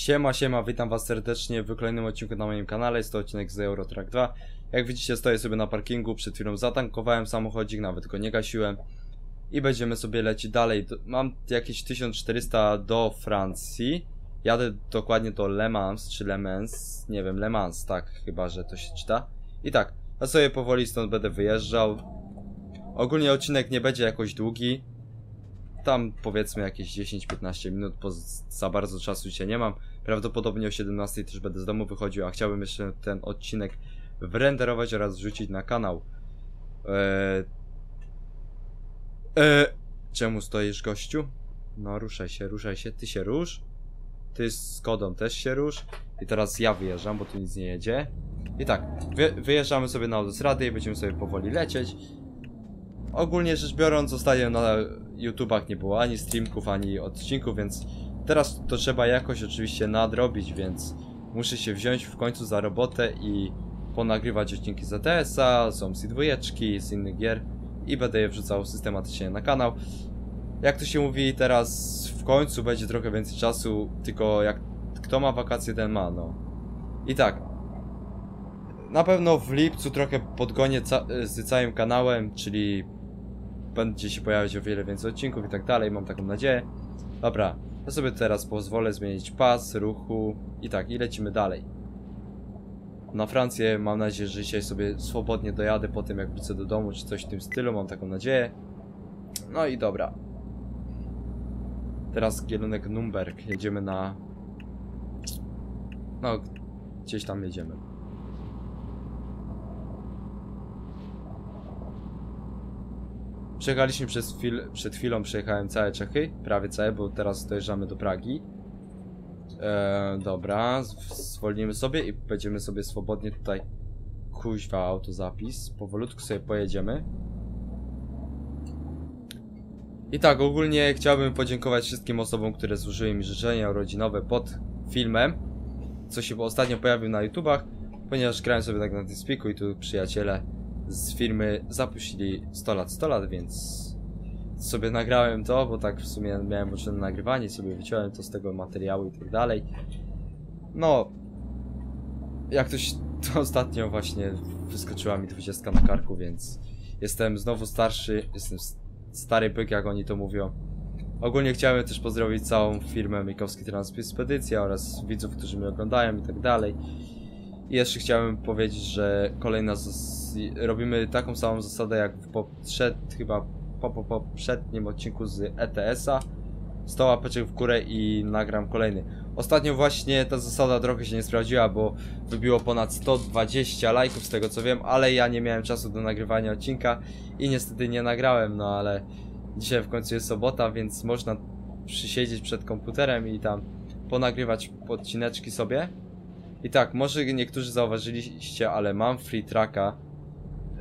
Siema, siema, witam was serdecznie w kolejnym odcinku na moim kanale, jest to odcinek z Eurotrack 2 Jak widzicie stoję sobie na parkingu, przed chwilą zatankowałem samochodzik, nawet go nie gasiłem I będziemy sobie lecieć dalej, mam jakieś 1400 do Francji. Jadę dokładnie do Le Mans, czy Le Mans, nie wiem, Le Mans, tak, chyba, że to się czyta. I tak, ja sobie powoli stąd będę wyjeżdżał. Ogólnie odcinek nie będzie jakoś długi. Tam powiedzmy jakieś 10-15 minut, bo za bardzo czasu dzisiaj nie mam. Prawdopodobnie o 17 też będę z domu wychodził, a chciałbym jeszcze ten odcinek wrenderować oraz wrzucić na kanał. Eee... Eee... Czemu stoisz, gościu? No, ruszaj się, ruszaj się, ty się rusz. Ty z kodą też się rusz. I teraz ja wyjeżdżam, bo tu nic nie jedzie. I tak, wy, wyjeżdżamy sobie na autostradę i będziemy sobie powoli lecieć. Ogólnie rzecz biorąc, ostatnio na YouTubach nie było ani streamków, ani odcinków, więc teraz to trzeba jakoś oczywiście nadrobić, więc muszę się wziąć w końcu za robotę i ponagrywać odcinki z ETS-a, z OMSI 2, z innych gier i będę je wrzucał systematycznie na kanał. Jak to się mówi, teraz w końcu będzie trochę więcej czasu, tylko jak kto ma wakacje, ten ma, no. I tak, na pewno w lipcu trochę podgonię ca z całym kanałem, czyli będzie się pojawiać o wiele więcej odcinków i tak dalej, mam taką nadzieję. Dobra, ja sobie teraz pozwolę zmienić pas, ruchu i tak, i lecimy dalej. Na Francję mam nadzieję, że dzisiaj sobie swobodnie dojadę po tym jak wrócę do domu, czy coś w tym stylu, mam taką nadzieję. No i dobra. Teraz kierunek Nürnberg, jedziemy na... No, gdzieś tam jedziemy. Przejechaliśmy przez chwil, przed chwilą, przejechałem całe Czechy, prawie całe, bo teraz dojeżdżamy do Pragi. E, dobra, zwolnimy sobie i będziemy sobie swobodnie tutaj kuźwa autozapis. Powolutku sobie pojedziemy. I tak, ogólnie chciałbym podziękować wszystkim osobom, które złożyły mi życzenia urodzinowe pod filmem, co się ostatnio pojawił na YouTubach, ponieważ grałem sobie tak na Teamspeaku i tu przyjaciele z firmy zapuścili 100 lat 100 lat, więc sobie nagrałem to, bo tak w sumie miałem włączone nagrywanie, sobie wyciąłem to z tego materiału i tak dalej. No, jak ktoś to ostatnio właśnie wyskoczyła mi 20 na karku, więc jestem znowu starszy, jestem stary byk, jak oni to mówią. Ogólnie chciałem też pozdrowić całą firmę Mikowski Transpedycja oraz widzów, którzy mnie oglądają i tak dalej. I jeszcze chciałem powiedzieć, że kolejna robimy taką samą zasadę jak w poprzed, chyba po, po poprzednim odcinku z ETS-a. 100 łapeczek w górę i nagram kolejny. Ostatnio właśnie ta zasada trochę się nie sprawdziła, bo wybiło ponad 120 lajków z tego co wiem, ale ja nie miałem czasu do nagrywania odcinka i niestety nie nagrałem, no ale dzisiaj w końcu jest sobota, więc można przysiedzieć przed komputerem i tam ponagrywać odcineczki sobie. I tak, może niektórzy zauważyliście, ale mam free tracka.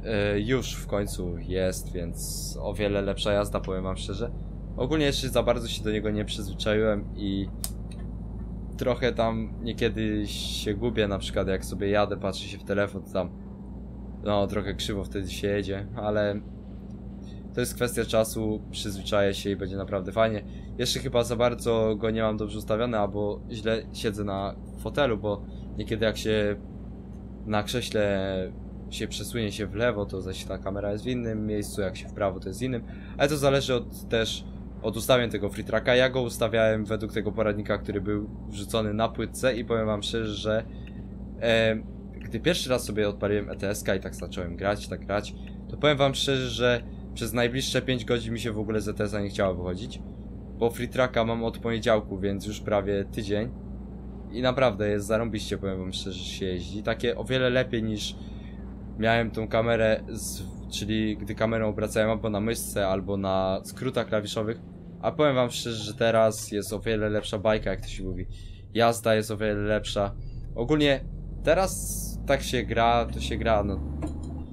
e, już w końcu jest, więc o wiele lepsza jazda, powiem wam szczerze. Ogólnie jeszcze za bardzo się do niego nie przyzwyczaiłem i trochę tam niekiedy się gubię, na przykład jak sobie jadę, patrzę się w telefon, to tam no trochę krzywo wtedy się jedzie, ale to jest kwestia czasu, przyzwyczaję się i będzie naprawdę fajnie. Jeszcze chyba za bardzo go nie mam dobrze ustawiony, albo źle siedzę na fotelu, bo niekiedy jak się na krześle się przesunie się w lewo, to zaś ta kamera jest w innym miejscu, jak się w prawo to jest innym, ale to zależy od, też od ustawień tego free tracka. Ja go ustawiałem według tego poradnika, który był wrzucony na płytce i powiem wam szczerze, że e, gdy pierwszy raz sobie odpaliłem ETS-ka i tak zacząłem grać, tak grać, to powiem wam szczerze, że przez najbliższe 5 godzin mi się w ogóle z ETS-a nie chciało wychodzić, bo free tracka mam od poniedziałku, więc już prawie tydzień i naprawdę jest zarąbiście, powiem wam szczerze, że się jeździ. Takie o wiele lepiej niż miałem tą kamerę, z, czyli gdy kamerą obracałem albo na myszce, albo na skrótach klawiszowych. A powiem wam szczerze, że teraz jest o wiele lepsza bajka, jak to się mówi. Jazda jest o wiele lepsza. Ogólnie teraz tak się gra, to się gra, no.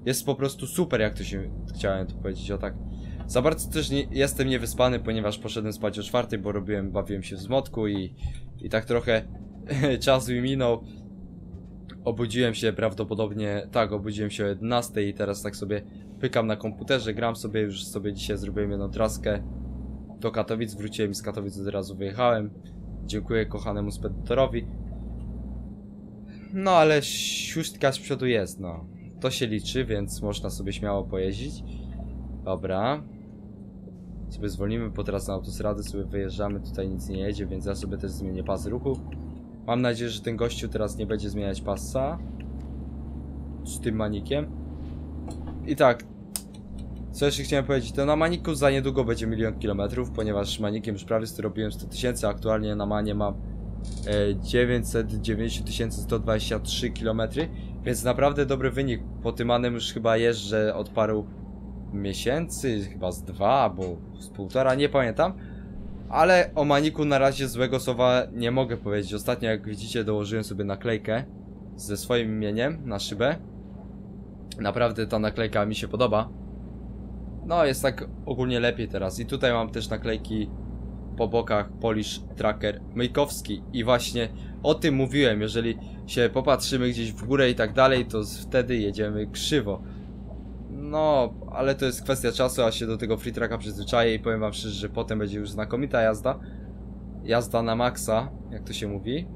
Jest po prostu super, jak to się chciałem to powiedzieć, o tak. Za bardzo też nie, jestem niewyspany, ponieważ poszedłem spać o czwartej, bo robiłem, bawiłem się w zmotku i, i tak trochę czas mi minął. Obudziłem się prawdopodobnie, tak, obudziłem się o 11 i teraz tak sobie pykam na komputerze, gram sobie, już sobie dzisiaj zrobiłem jedną traskę do Katowic, wróciłem z Katowic od razu wyjechałem. Dziękuję kochanemu spedytorowi. No ale sióstka z przodu jest, no. To się liczy, więc można sobie śmiało pojeździć. Dobra. Sobie zwolnimy, bo teraz na autostradę sobie wyjeżdżamy, tutaj nic nie jedzie, więc ja sobie też zmienię pas ruchu. Mam nadzieję, że ten gościu teraz nie będzie zmieniać pasa. Z tym manikiem. I tak. Co jeszcze chciałem powiedzieć, to na maniku za niedługo będzie milion kilometrów, ponieważ manikiem już prawie robiłem 100 tysięcy, aktualnie na manie mam e, 990 123 km, więc naprawdę dobry wynik. Po tym manem już chyba jeżdżę od paru miesięcy, chyba z dwa albo z półtora, nie pamiętam. Ale o maniku na razie złego słowa nie mogę powiedzieć. Ostatnio jak widzicie dołożyłem sobie naklejkę ze swoim imieniem na szybę. Naprawdę ta naklejka mi się podoba. No jest tak ogólnie lepiej teraz. I tutaj mam też naklejki po bokach Polish Tracker Myjkowski. I właśnie o tym mówiłem. Jeżeli się popatrzymy gdzieś w górę i tak dalej, to wtedy jedziemy krzywo. No, ale to jest kwestia czasu, a się do tego free tracka przyzwyczaję i powiem wam szczerze, że potem będzie już znakomita jazda. Jazda na maksa, jak to się mówi.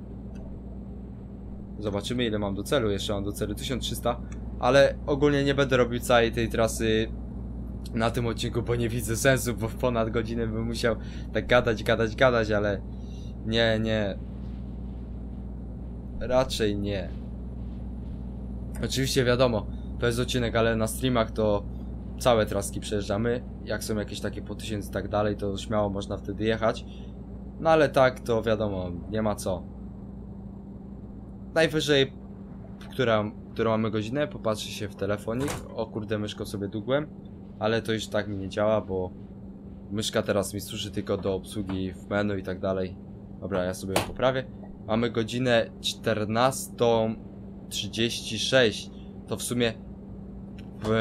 Zobaczymy ile mam do celu, jeszcze mam do celu 1300, ale ogólnie nie będę robił całej tej trasy na tym odcinku, bo nie widzę sensu, bo w ponad godzinę bym musiał tak gadać, gadać, gadać, ale nie, nie. Raczej nie. Oczywiście wiadomo, to jest odcinek, ale na streamach to całe traski przejeżdżamy. Jak są jakieś takie po tysiąc i tak dalej, to śmiało można wtedy jechać. No ale tak, to wiadomo, nie ma co. Najwyżej, która, którą mamy godzinę, popatrzy się w telefonik. O kurde, myszką sobie dugłem. Ale to już tak mi nie działa, bo myszka teraz mi służy tylko do obsługi w menu i tak dalej. Dobra, ja sobie poprawię. Mamy godzinę 14.36. To w sumie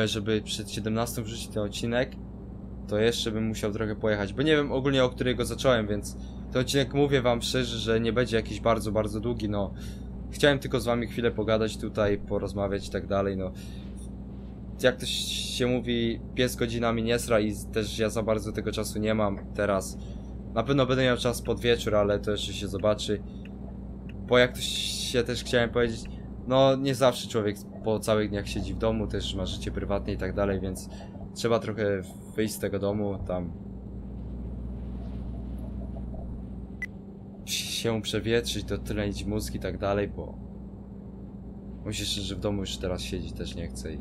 żeby przed 17 wrzucić ten odcinek, to jeszcze bym musiał trochę pojechać, bo nie wiem ogólnie o którego zacząłem, więc ten odcinek mówię wam szczerze, że nie będzie jakiś bardzo, bardzo długi, no. Chciałem tylko z wami chwilę pogadać tutaj, porozmawiać i tak dalej, no. Jak to się mówi, pies godzinami nie sra i też ja za bardzo tego czasu nie mam teraz. Na pewno będę miał czas pod wieczór, ale to jeszcze się zobaczy. Bo jak to się też chciałem powiedzieć, no nie zawsze człowiek po całych dniach siedzi w domu, też ma życie prywatne i tak dalej, więc trzeba trochę wyjść z tego domu, tam się przewietrzyć, dotlenić mózg i tak dalej, bo musisz, że w domu już teraz siedzieć też nie chcę i...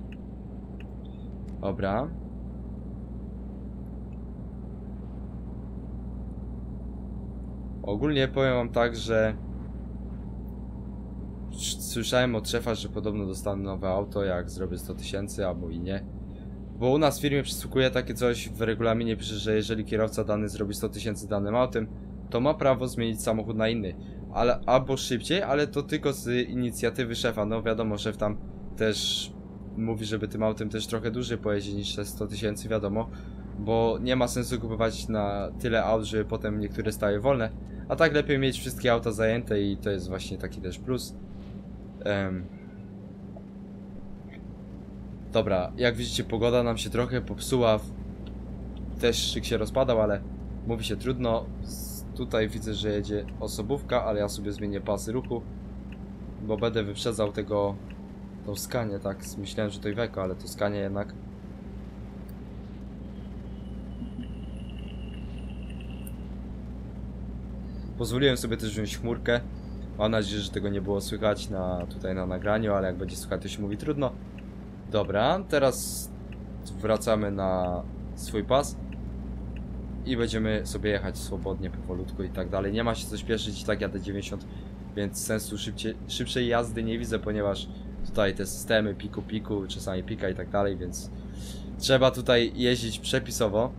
Dobra. Ogólnie powiem wam tak, że słyszałem od szefa, że podobno dostanę nowe auto, jak zrobię 100 tysięcy, albo i nie. Bo u nas w firmie przysługuje takie coś, w regulaminie że jeżeli kierowca dany zrobi 100 tysięcy danym autem, to ma prawo zmienić samochód na inny. Ale albo szybciej, ale to tylko z inicjatywy szefa. No wiadomo, szef tam też mówi, żeby tym autem też trochę dłużej pojeździć niż te 100 tysięcy, wiadomo. Bo nie ma sensu kupować na tyle aut, że potem niektóre stały wolne. A tak lepiej mieć wszystkie auta zajęte i to jest właśnie taki też plus. Um. Dobra, jak widzicie pogoda nam się trochę popsuła. Też szyk się rozpadał, ale mówi się trudno. Tutaj widzę, że jedzie osobówka, ale ja sobie zmienię pasy ruchu. Bo będę wyprzedzał tego... tą skanie, tak? Myślałem, że to Iveco, ale to skanie jednak. Pozwoliłem sobie też wziąć chmurkę. Mam nadzieję, że tego nie było słychać na, tutaj na nagraniu, ale jak będzie słychać, to się mówi trudno. Dobra, teraz wracamy na swój pas i będziemy sobie jechać swobodnie, powolutku i tak dalej. Nie ma się co śpieszyć, tak jadę 90, więc sensu szybcie, szybszej jazdy nie widzę, ponieważ tutaj te systemy piku piku, czasami pika i tak dalej, więc trzeba tutaj jeździć przepisowo.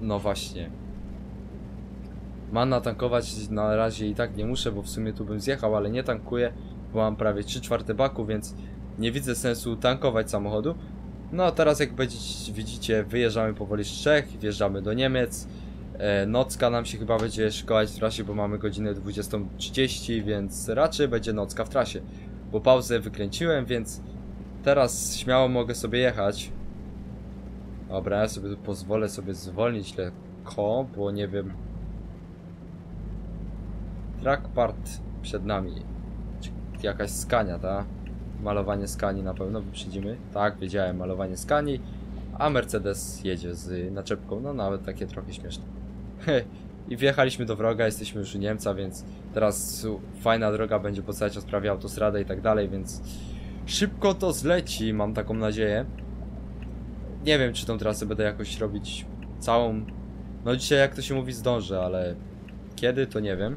No właśnie, Mam natankować na razie i tak nie muszę, bo w sumie tu bym zjechał, ale nie tankuję, bo mam prawie 3 czwarte baku, więc nie widzę sensu tankować samochodu. No teraz jak będziecie, widzicie, wyjeżdżamy powoli z Czech, wjeżdżamy do Niemiec. E, nocka nam się chyba będzie szkołać w trasie, bo mamy godzinę 20.30, więc raczej będzie nocka w trasie. Bo pauzę wykręciłem, więc teraz śmiało mogę sobie jechać. Dobra, ja sobie pozwolę sobie zwolnić lekko, bo nie wiem Trackpart przed nami. Jakaś skania, ta? Malowanie skani na pewno wyprzedzimy. Tak, wiedziałem, malowanie skani. A Mercedes jedzie z naczepką, no nawet takie trochę śmieszne. I wjechaliśmy do wroga, jesteśmy już u Niemca, więc teraz fajna droga będzie po prawie autostradę i tak dalej, więc szybko to zleci, mam taką nadzieję. Nie wiem, czy tą trasę będę jakoś robić całą. No dzisiaj, jak to się mówi, zdążę, ale kiedy to nie wiem.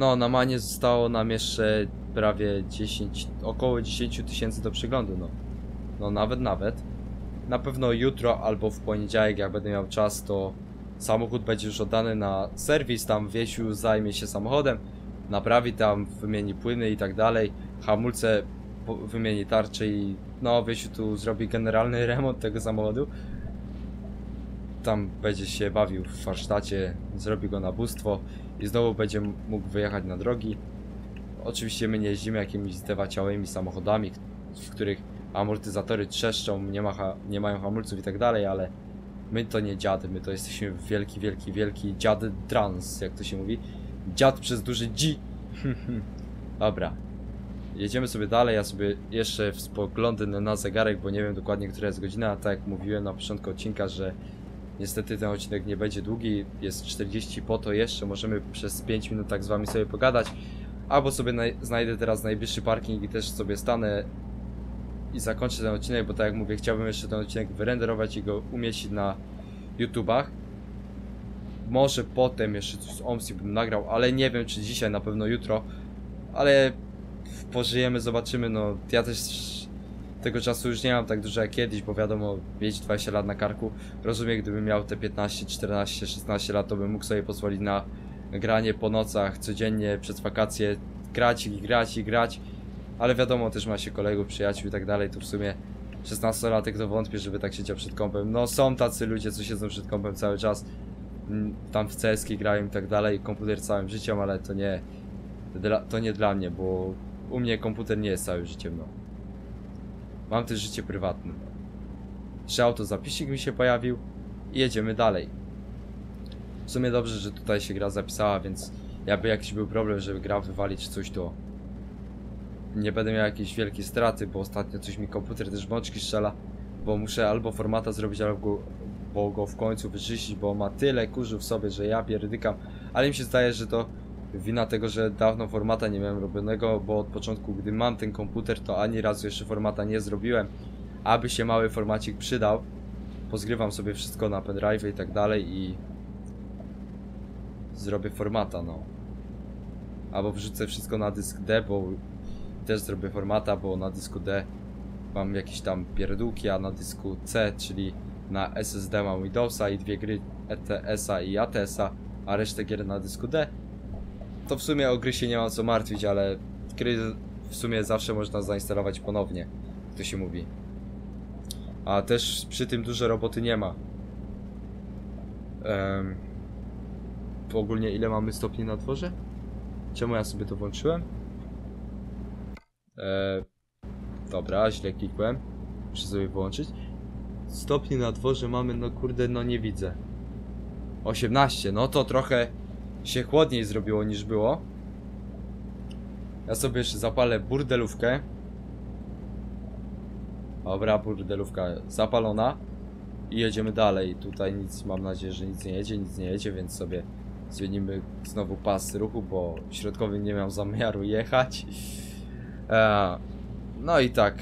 No, na Manie zostało nam jeszcze prawie 10, około 10 tysięcy do przeglądu, no. No, nawet, nawet. Na pewno jutro albo w poniedziałek, jak będę miał czas, to samochód będzie już oddany na serwis. Tam Wiesiu zajmie się samochodem, naprawi tam, wymieni płyny i tak dalej. Hamulce wymieni tarcze i no, Wiesiu tu zrobi generalny remont tego samochodu. Tam będzie się bawił w warsztacie, zrobi go na bóstwo i znowu będzie mógł wyjechać na drogi. Oczywiście my nie jeździmy jakimiś zdewaciałymi samochodami, w których amortyzatory trzeszczą, nie, ma nie mają hamulców i tak dalej, ale my to nie dziady, my to jesteśmy wielki, wielki, wielki dziad trans, jak to się mówi. Dziad przez duży G. Dobra. Jedziemy sobie dalej, ja sobie jeszcze spoglądam na zegarek, bo nie wiem dokładnie, która jest godzina, tak jak mówiłem na początku odcinka, że niestety ten odcinek nie będzie długi, jest 40 po to jeszcze, możemy przez 5 minut tak z wami sobie pogadać, albo sobie naj- znajdę teraz najbliższy parking i też sobie stanę i zakończę ten odcinek, bo tak jak mówię, chciałbym jeszcze ten odcinek wyrenderować i go umieścić na YouTubach. Może potem jeszcze coś z OMSI bym nagrał, ale nie wiem czy dzisiaj, na pewno jutro. Ale pożyjemy, zobaczymy. No, ja też tego czasu już nie mam tak dużo jak kiedyś, bo wiadomo, mieć 20 lat na karku. Rozumiem, gdybym miał te 15, 14, 16 lat, to bym mógł sobie pozwolić na granie po nocach, codziennie przez wakacje, grać i grać i grać. Ale wiadomo, też ma się kolegów, przyjaciół i tak dalej, to w sumie 16-latek to wątpię, żeby tak siedział przed kąpem. No są tacy ludzie, co siedzą przed kąpem cały czas, mm, tam w CS grają i tak dalej, komputer całym życiem, ale to nie, to, nie dla mnie, bo u mnie komputer nie jest całym życiem, no. Mam też życie prywatne. Jeszcze autozapisik mi się pojawił i jedziemy dalej. W sumie dobrze, że tutaj się gra zapisała, więc jakby jakiś był problem, żeby gra wywalić coś, to nie będę miał jakiejś wielkiej straty, bo ostatnio coś mi komputer też bączki strzela, bo muszę albo formata zrobić, albo go, bo go w końcu wyczyścić, bo ma tyle kurzu w sobie, że ja pierdykam, ale mi się zdaje, że to wina tego, że dawno formata nie miałem robionego, bo od początku, gdy mam ten komputer, to ani razu jeszcze formata nie zrobiłem, aby się mały formacik przydał, pozgrywam sobie wszystko na pendrive i tak dalej i zrobię formata, no. Albo wrzucę wszystko na dysk D, bo też zrobię formata, bo na dysku D mam jakieś tam pierdółki, a na dysku C, czyli na SSD mam Windowsa i dwie gry ETS-a i ATS-a, a resztę gier na dysku D. To w sumie o gry się nie ma co martwić, ale gry w sumie zawsze można zainstalować ponownie, jak to się mówi. A też przy tym dużo roboty nie ma. Um, ogólnie ile mamy stopni na dworze? Czemu ja sobie to włączyłem? E, dobra, źle klikłem. Muszę sobie wyłączyć. Stopni na dworze mamy, no kurde, no nie widzę. 18, no to trochę się chłodniej zrobiło niż było. Ja sobie jeszcze zapalę burdelówkę. Dobra, burdelówka zapalona. I jedziemy dalej. Tutaj nic, mam nadzieję, że nic nie jedzie, nic nie jedzie, więc sobie zmienimy znowu pas ruchu, bo środkowy nie miał zamiaru jechać. E, no i tak.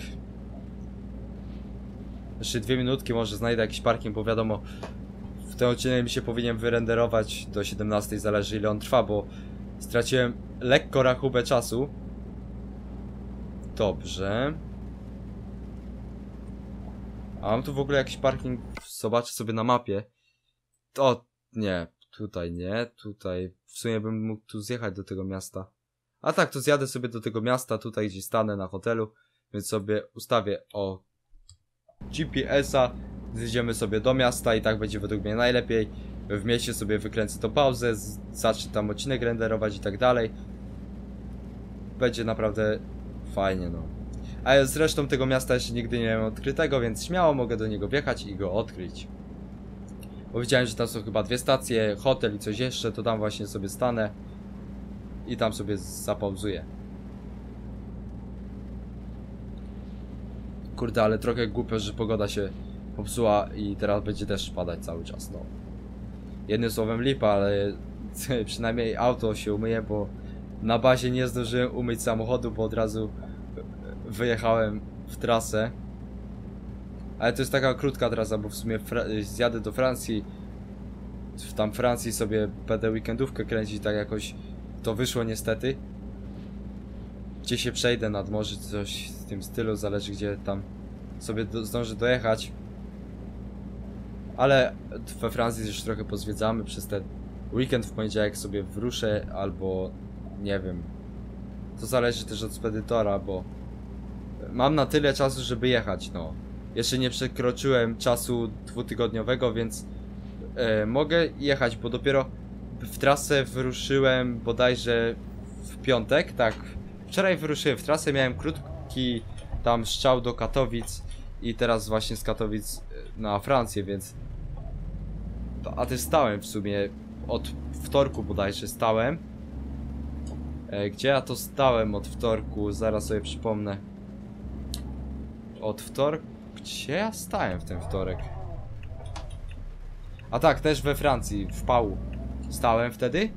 Jeszcze dwie minutki, może znajdę jakiś parking, bo wiadomo, tym odcinek mi się powinien wyrenderować do 17, zależy ile on trwa, bo straciłem lekko rachubę czasu. Dobrze. A mam tu w ogóle jakiś parking, zobaczę sobie na mapie. To nie, tutaj nie, tutaj w sumie bym mógł tu zjechać do tego miasta. A tak, to zjadę sobie do tego miasta, tutaj gdzie stanę na hotelu, więc sobie ustawię o GPS-a, zjedziemy sobie do miasta i tak będzie według mnie najlepiej. W mieście sobie wykręcę to pauzę, zacznę tam odcinek renderować i tak dalej. Będzie naprawdę fajnie, no. A zresztą tego miasta jeszcze nigdy nie miałem odkrytego, więc śmiało mogę do niego wjechać i go odkryć. Bo widziałem, że tam są chyba dwie stacje, hotel i coś jeszcze, to tam właśnie sobie stanę i tam sobie zapauzuję. Kurde, ale trochę głupio, że pogoda się popsuła i teraz będzie deszcz padać cały czas, no. Jednym słowem lipa, ale przynajmniej auto się umyje, bo na bazie nie zdążyłem umyć samochodu, bo od razu wyjechałem w trasę. Ale to jest taka krótka trasa, bo w sumie zjadę do Francji. W tam Francji sobie będę weekendówkę kręcić, tak jakoś to wyszło niestety. Gdzie się przejdę nad morze, coś w tym stylu, zależy gdzie tam sobie do, zdążę dojechać. Ale we Francji już trochę pozwiedzamy przez ten weekend w poniedziałek sobie wruszę albo nie wiem. To zależy też od spedytora, bo mam na tyle czasu, żeby jechać, no. Jeszcze nie przekroczyłem czasu dwutygodniowego, więc e, mogę jechać, bo dopiero w trasę wyruszyłem bodajże w piątek, tak. Wczoraj wyruszyłem w trasę, miałem krótki tam strzał do Katowic i teraz właśnie z Katowic e, na Francję, więc a też stałem w sumie od wtorku bodajże stałem. E, gdzie ja to stałem od wtorku? Zaraz sobie przypomnę. Od wtorku? Gdzie ja stałem w ten wtorek? A tak, też we Francji, w Pau. Stałem wtedy.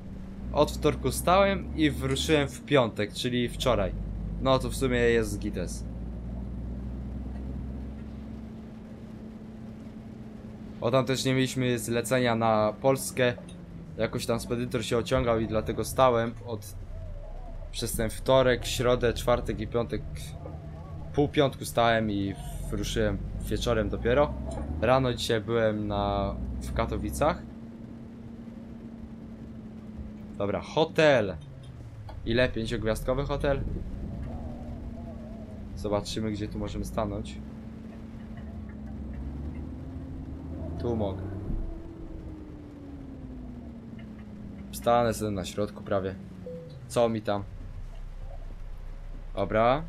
Od wtorku stałem i wyruszyłem w piątek, czyli wczoraj. No to w sumie jest gites. O tam też nie mieliśmy zlecenia na Polskę. Jakoś tam spedytor się ociągał i dlatego stałem od przez ten wtorek, środę, czwartek i piątek. Pół piątku stałem i wyruszyłem wieczorem dopiero. Rano dzisiaj byłem na w Katowicach. Dobra, hotel. Ile? Pięciogwiazdkowy hotel? Zobaczymy, gdzie tu możemy stanąć. Tu mogę. Stanę sobie na środku prawie. Co mi tam? Dobra.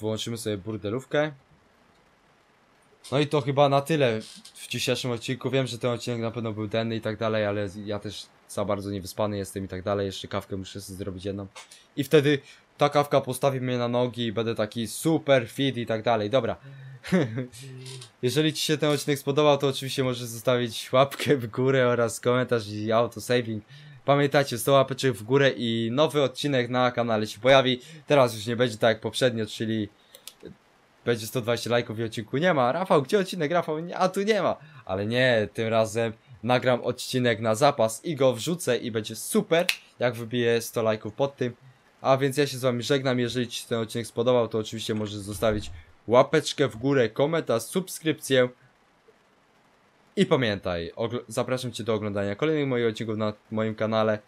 Włączymy sobie burdelówkę. No i to chyba na tyle w dzisiejszym odcinku. Wiem, że ten odcinek na pewno był denny i tak dalej, ale ja też za bardzo niewyspany jestem i tak dalej. Jeszcze kawkę muszę sobie zrobić jedną. I wtedy ta kawka postawi mnie na nogi i będę taki super fit i tak dalej. Dobra. Jeżeli Ci się ten odcinek spodobał, to oczywiście możesz zostawić łapkę w górę oraz komentarz i autosaving. Pamiętajcie, 100 łapeczek w górę i nowy odcinek na kanale się pojawi. Teraz już nie będzie tak jak poprzednio, czyli będzie 120 lajków i odcinku nie ma. Rafał, gdzie odcinek? Rafał, nie, a tu nie ma. Ale nie, tym razem nagram odcinek na zapas i go wrzucę i będzie super, jak wybiję 100 lajków pod tym. A więc ja się z wami żegnam, jeżeli Ci ten odcinek spodobał, to oczywiście możesz zostawić łapeczkę w górę, komentarz, subskrypcję. I pamiętaj, zapraszam Cię do oglądania kolejnych moich odcinków na moim kanale,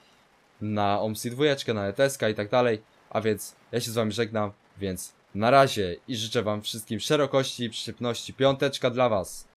na OMSI 2, na ETSK i tak dalej. A więc ja się z Wami żegnam, więc na razie i życzę Wam wszystkim szerokości i przyczepności. Piąteczka dla Was.